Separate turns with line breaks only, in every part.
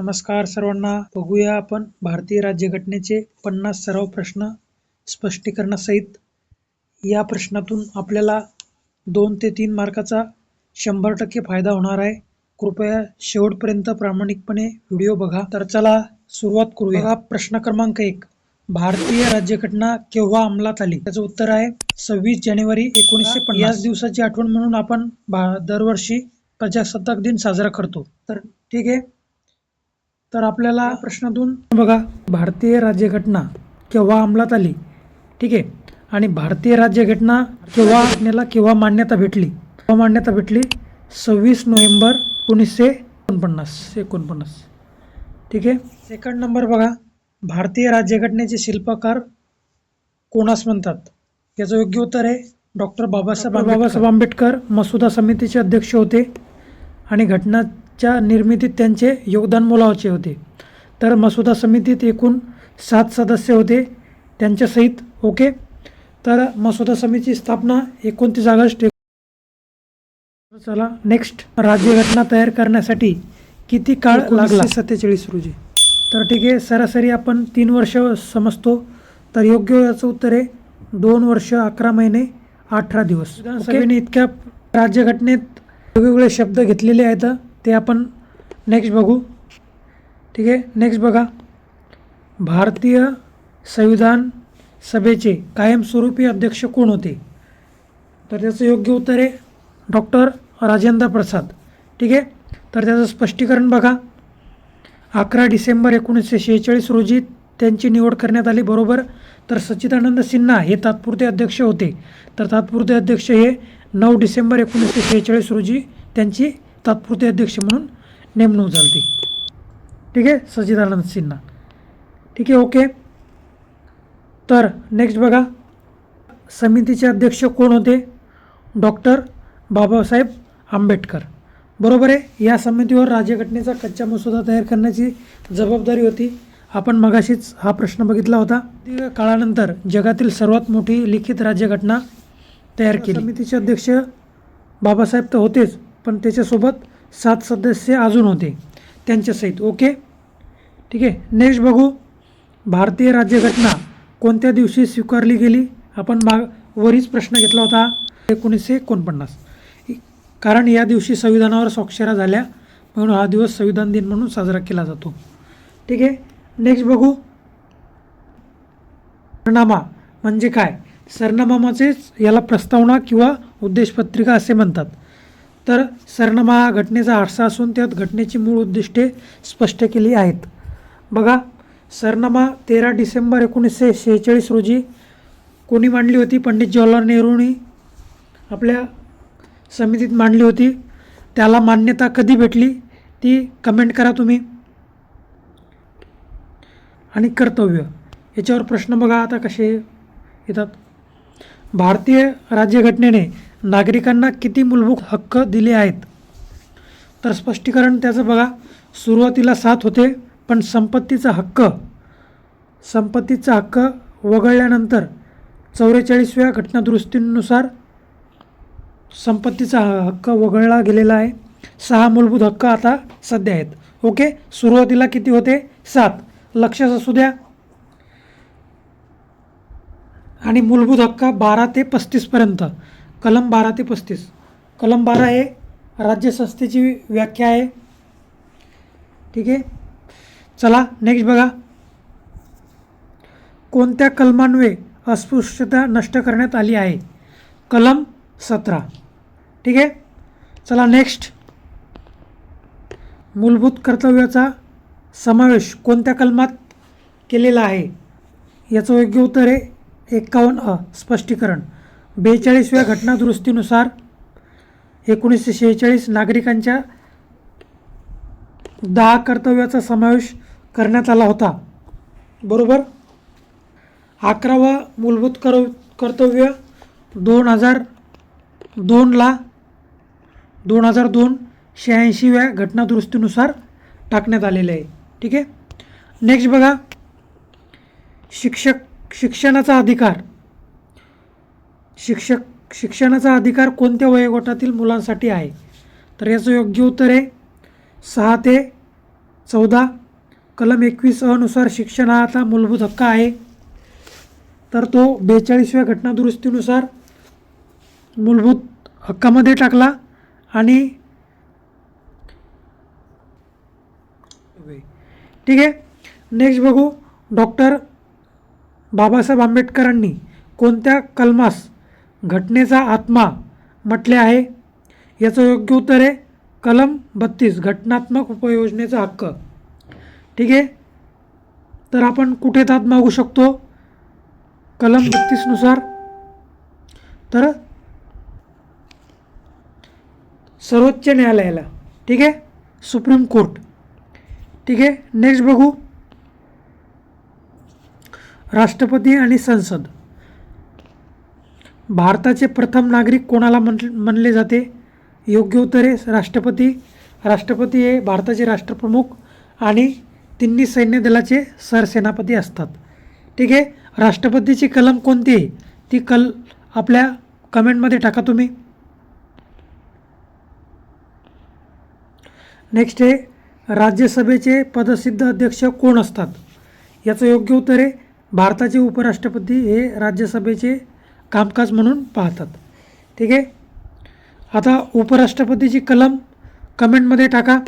नमस्कार सर्वांना. बघूया आपण भारतीय राज्यघटनेचे पन्नास सराव प्रश्न स्पष्टीकरणासहित. या प्रश्नातून आपल्याला दोन ते तीन मार्काचा शंभर टक्के फायदा होणार आहे. कृपया शेवटपर्यंत प्रामाणिकपणे व्हिडिओ बघा. तर चला सुरुवात करूया. प्रश्न क्रमांक एक. भारतीय राज्यघटना केव्हा अंमलात आली? त्याचं उत्तर आहे सव्वीस जानेवारी एकोणीसशे पन्नास. दिवसाची आठवण म्हणून आपण भा- दरवर्षी प्रजासत्ताक दिन साजरा करतो. तर ठीक आहे. तर आपल्याला या प्रश्नातून बघा भारतीय राज्यघटना केव्हा अंमलात आली? ठीक आहे. आणि भारतीय राज्यघटना केव्हा घटनेला केव्हा मान्यता भेटली? केव्हा मान्यता भेटली? सव्वीस नोव्हेंबर एकोणीसशे एकोणपन्नास. एकोणपन्नास. ठीक आहे. सेकंड नंबर बघा. भारतीय राज्यघटनेचे शिल्पकार कोणास म्हणतात? याचं योग्य उत्तर आहे डॉक्टर बाबासाहेब बाबासाहेब आंबेडकर. मसुदा समितीचे अध्यक्ष होते. आणि घटनाच्या निर्मितीत त्यांचे योगदान मोलावाचे होते. तर मसुदा समितीत एकूण सात सदस्य होते. त्यांच्यासहित ओके. तर मसुदा समितीची स्थापना एकोणतीस ऑगस्ट चला नेक्स्ट राज्यघटना तयार करण्यासाठी किती काळ लागला? सत्तेचाळीस रोजी. तर ठीक आहे सरासरी आपण तीन वर्ष समजतो. तर योग्य याचं उत्तर आहे दोन वर्ष अकरा महिने अठरा दिवस. विधानसभेने इतक्या राज्यघटनेत वेगवेगळे शब्द घेतलेले आहेत. ते आपण नेक्स्ट बघू. ठीक आहे? नेक्स्ट बघा. भारतीय संविधान सभेचे कायमस्वरूपी अध्यक्ष कोण होते? तर त्याचं योग्य उत्तर आहे डॉक्टर राजेंद्र प्रसाद. ठीक आहे? तर त्याचं स्पष्टीकरण बघा. अकरा डिसेंबर एकोणीसशे शेहेचाळीस रोजी त्यांची निवड करण्यात आली बरोबर? तर सच्चिदानंद सिन्हा हे तात्पुरते अध्यक्ष होते. तर तात्पुरते अध्यक्ष हे नऊ डिसेंबर एकोणीसशे शेहेचाळीस रोजी त्यांची तात्पुरते अध्यक्ष म्हणून नेमणूक झाली ठीक आहे? सचिदानंद सिन्हा. ठीक आहे ओके. तर नेक्स्ट बघा. समितीचे अध्यक्ष कोण होते? डॉक्टर बाबासाहेब आंबेडकर. बरोबर आहे? या समितीवर राज्यघटनेचा कच्चा मसुदा तयार करण्याची जबाबदारी होती. आपण मगाशीच हा प्रश्न बघितला होता. काळानंतर जगातील सर्वात मोठी लिखित राज्यघटना तयार केली. समितीचे अध्यक्ष बाबासाहेब तर होतेच. पण त्याच्यासोबत सात सदस्य अजून होते त्यांच्यासहित. ओके? ठीक आहे? नेक्स्ट बघू. भारतीय राज्यघटना कोणत्या दिवशी स्वीकारली गेली? आपण माग वरीच प्रश्न घेतला होता. एकोणीसशे एकोणपन्नास. कारण या दिवशी संविधानावर स्वाक्षऱ्या झाल्या म्हणून हा दिवस संविधान दिन म्हणून साजरा केला जातो. ठीक आहे? नेक्स्ट बघू. सरनामा म्हणजे काय? सरनामाचेच याला प्रस्तावना किंवा उद्देशपत्रिका असे म्हणतात. तर सरनामा हा घटनेचा आरसा असून त्यात घटनेची मूळ उद्दिष्टे स्पष्ट केली आहेत. बघा सरनामा तेरा डिसेंबर एकोणीसशे शेहेचाळीस रोजी कोणी मांडली होती? पंडित जवाहरलाल नेहरूंनी आपल्या समितीत मांडली होती. त्याला मान्यता कधी भेटली? ती कमेंट करा तुम्ही. आणि कर्तव्य. याच्यावर प्रश्न बघा आता कसे येतात? भारतीय राज्यघटनेने नागरिकांना किती मूलभूत हक्क दिले आहेत? तर स्पष्टीकरण त्याचं बघा. सुरुवातीला सात होते पण संपत्तीचा हक्क संपत्तीचा हक्क वगळल्यानंतर चौवेचाळीसव्या घटनादुरुस्तीनुसार संपत्तीचा ह- हक्क वगळला गेलेला आहे. सहा मूलभूत हक्क आता सध्या आहेत. ओके? सुरुवातीला किती होते? सात. लक्षात असू द्या. आणि मूलभूत हक्क बारा ते पस्तीसपर्यंत कलम बारा ते पस्तीस. कलम बारा हे राज्यसंस्थेची व्याख्या आहे. ठीक आहे? चला नेक्स्ट बघा. कोणत्या कलमान्वये अस्पृश्यता नष्ट करण्यात आली आहे? कलम सतरा. ठीक आहे? चला नेक्स्ट मूलभूत कर्तव्याचा समावेश कोणत्या कलमात केलेला आहे? याचं योग्य उत्तर आहे एकावन्न अ स्पष्टीकरण. बेचाळीसव्या घटनादुरुस्तीनुसार एकोणीसशे शेहेचाळीस नागरिकांच्या दहा कर्तव्याचा समावेश करण्यात आला होता. बरोबर? अकरावा मूलभूत कर कर्तव्य दोन हजार दोनला दोन हजार दोन शहाऐंशीव्या घटनादुरुस्तीनुसार टाकण्यात आलेले आहे. ठीक आहे? नेक्स्ट बघा. शिक्षक शिक्षणाचा अधिकार. शिक्षक शिक्षणाचा अधिकार कोणत्या वयोगटातील मुलांसाठी आहे? तर याचं योग्य उत्तर आहे सहा ते चौदा. कलम एकवीस अनुसार शिक्षण हा आता मूलभूत हक्क आहे. तर तो बेचाळीसव्या घटनादुरुस्तीनुसार मूलभूत हक्कामध्ये टाकला आणि ठीक आहे. नेक्स्ट बघू डॉक्टर बाबासाहेब आंबेडकरांनी कोणत्या कलमास घटनेचा आत्मा म्हटले आहे. याचं योग्य उत्तर आहे कलम बत्तीस घटनात्मक उपयोजनेचा हक्क. ठीक आहे? तर आपण कुठे दाद मागू शकतो? कलम बत्तीसनुसार. तर सर्वोच्च न्यायालयाला. ठीक आहे? Supreme court. ठीक आहे? नेक्स्ट बघू. राष्ट्रपती आणि संसद. भारताचे प्रथम नागरिक कोणाला म्हण म्हणले जाते? योग्य उत्तर आहे राष्ट्रपती. राष्ट्रपती हे भारताचे राष्ट्रप्रमुख आणि तिन्ही सैन्य दलाचे सरसेनापती असतात. ठीक आहे? राष्ट्रपतीची कलम कोणती? आहे ती कल आपल्या कमेंटमध्ये टाका तुम्ही. नेक्स्ट आहे राज्यसभेचे पदसिद्ध अध्यक्ष कोण असतात? याचं योग्य उत्तर आहे भारताचे उपराष्ट्रपती हे राज्यसभेचे कामकाज म्हणून पाहतात. ठीक आहे? आता उपराष्ट्रपतीची कलम कमेंटमध्ये टाका.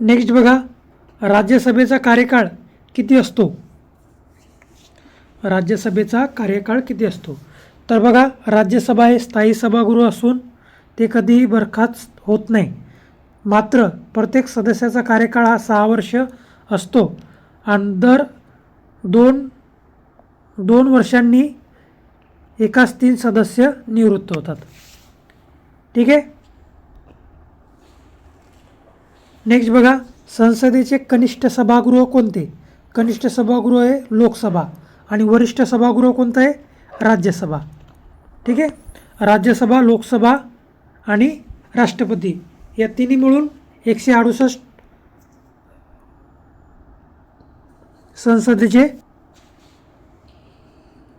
नेक्स्ट बघा राज्यसभेचा कार्यकाळ किती असतो? राज्यसभेचा कार्यकाळ किती असतो? तर बघा राज्यसभा हे स्थायी सभागृह असून ते कधीही बरखास्त होत नाही. मात्र प्रत्येक सदस्याचा कार्यकाळ हा सहा वर्ष असतो. आणि दर दोन दोन वर्षांनी एकाच तीन सदस्य निवृत्त होतात. ठीक आहे? नेक्स्ट बघा संसदेचे कनिष्ठ सभागृह कोणते? कनिष्ठ सभागृह आहे लोकसभा आणि वरिष्ठ सभागृह कोणतं आहे? राज्यसभा. ठीक आहे? राज्यसभा लोकसभा आणि राष्ट्रपती या तिन्ही मिळून एकशे अडुसष्ट संसदेचे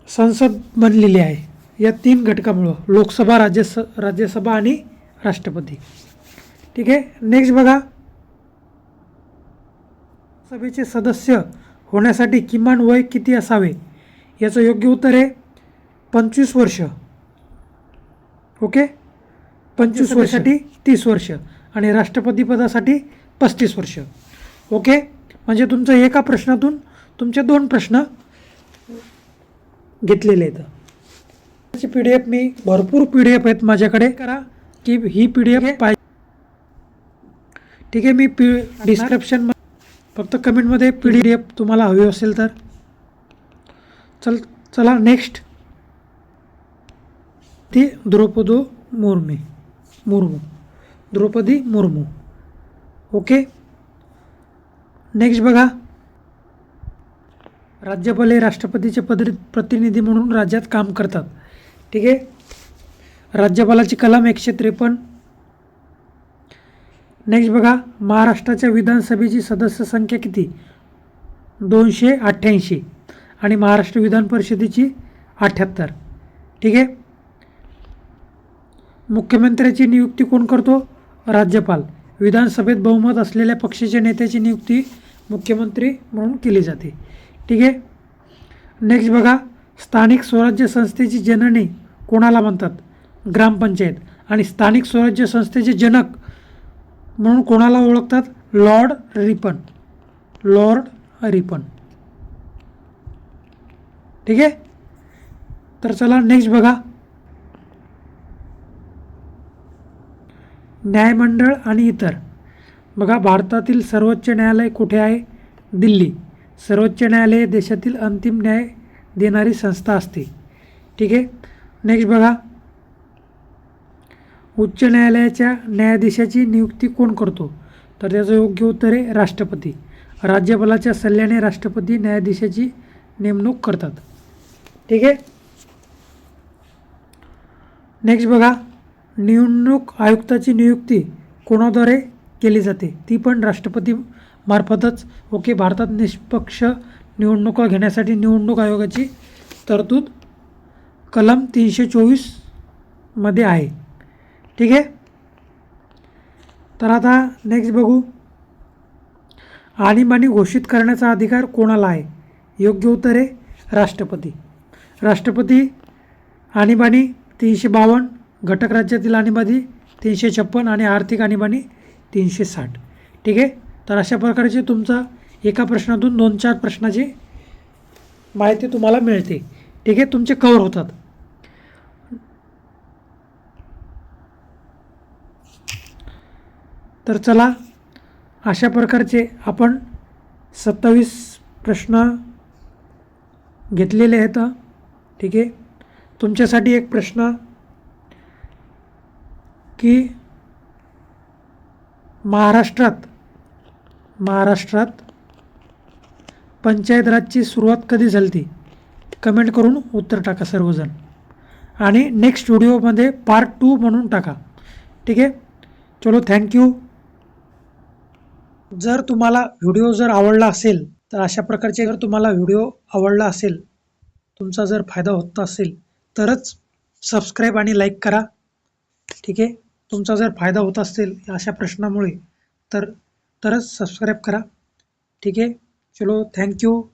संसद बनलेली आहे. या तीन घटकामुळं लोकसभा राज्यस राज्यसभा आणि राष्ट्रपती. ठीक आहे? नेक्स्ट बघा. सभेचे सदस्य होण्यासाठी किमान वय किती असावे? याचं योग्य उत्तर आहे पंचवीस वर्ष. ओके? पंचवीस वर्षासाठी तीस वर्ष आणि राष्ट्रपती पदासाठी पस्तीस वर्ष. ओके? म्हणजे तुमचं एका प्रश्नातून तुमचे दोन प्रश्न घेतलेले आहेत. त्याची पी डी एफ मी भरपूर पी डी एफ आहेत माझ्याकडे. करा की ही पी डी एफ पाहिजे ठीक आहे मी पी डिस्क्रिप्शन फक्त कमेंटमध्ये पी डी एफ तुम्हाला हवी असेल तर. चल चला नेक्स्ट ती द्रौपदी मुर्मी मुर्मू. द्रौपदी मुर्मू. ओके? नेक्स्ट बघा. राज्यपाल हे राष्ट्रपतीचे पद प्रतिनिधी म्हणून राज्यात काम करतात. ठीक आहे? राज्यपालाची कलम एकशे त्रेपन्न. नेक्स्ट बघा महाराष्ट्राच्या विधानसभेची सदस्य संख्या किती? दोनशे अठ्ठ्याऐंशी. आणि महाराष्ट्र विधान परिषदेची अठ्ठ्याहत्तर. ठीक आहे? मुख्यमंत्र्याची नियुक्ती कोण करतो? राज्यपाल. विधानसभेत बहुमत असलेल्या पक्षाच्या नेत्याची नियुक्ती मुख्यमंत्री म्हणून केली जाते. ठीक आहे? नेक्स्ट बघा स्थानिक स्वराज्य संस्थेची जननी कोणाला म्हणतात? ग्रामपंचायत. आणि स्थानिक स्वराज्य संस्थेचे जनक म्हणून कोणाला ओळखतात? Lord Ripon. Lord Ripon. ठीक आहे? तर चला नेक्स्ट बघा. न्यायमंडळ आणि इतर. बघा भारतातील सर्वोच्च न्यायालय कुठे आहे? दिल्ली. सर्वोच्च न्यायालय हे देशातील अंतिम न्याय देणारी संस्था असते. ठीक आहे? नेक्स्ट बघा. उच्च न्यायालयाच्या न्यायाधीशाची नियुक्ती कोण करतो? तर त्याचं योग्य उत्तर आहे राष्ट्रपती. राज्यपालाच्या सल्ल्याने राष्ट्रपती न्यायाधीशाची नेमणूक करतात. ठीक आहे? नेक्स्ट बघा. निवडणूक आयुक्ताची नियुक्ती कोणाद्वारे केली जाते? ती पण राष्ट्रपती मार्फतच ओके भारतात निष्पक्ष निवडणुका घेण्यासाठी निवडणूक आयोगाची तरतूद कलम तीनशे चोवीसमध्ये आहे. ठीक आहे? तर आता नेक्स्ट बघू. आणीबाणी घोषित करण्याचा अधिकार कोणाला आहे? योग्य उत्तर आहे राष्ट्रपती. राष्ट्रपती आणीबाणी तीनशे बावन्न घटक राज्यातील आणीबाणी तीनशे छप्पन आणि आर्थिक आणीबाणी तीनशे साठ ठीक आहे? तर अशा प्रकारचे तुमचा एका प्रश्नातून दोन चार प्रश्नाची माहिती तुम्हाला मिळते. ठीक आहे? तुमचे कवर होतात. तर चला अशा प्रकारचे आपण सत्तावीस प्रश्न घेतलेले आहेत. ठीक आहे? तुमच्यासाठी एक प्रश्न की महाराष्ट्रात महाराष्ट्रात पंचायत राजची सुरुवात कधी झाली ती कमेंट करून उत्तर टाका सर्वजण. आणि नेक्स्ट व्हिडिओमध्ये पार्ट टू म्हणून टाका. ठीक आहे? चलो थँक्यू जर तुम्हाला व्हिडिओ जर आवडला असेल तर अशा प्रकारचे जर तुम्हाला व्हिडिओ आवडला असेल तुमचा जर फायदा होत असेल तरच सबस्क्राईब आणि लाईक करा. ठीक आहे? तुमचा जर फायदा होत असेल अशा प्रश्नामुळे तर तरच सबस्क्राईब करा. ठीक आहे? चलो थँक्यू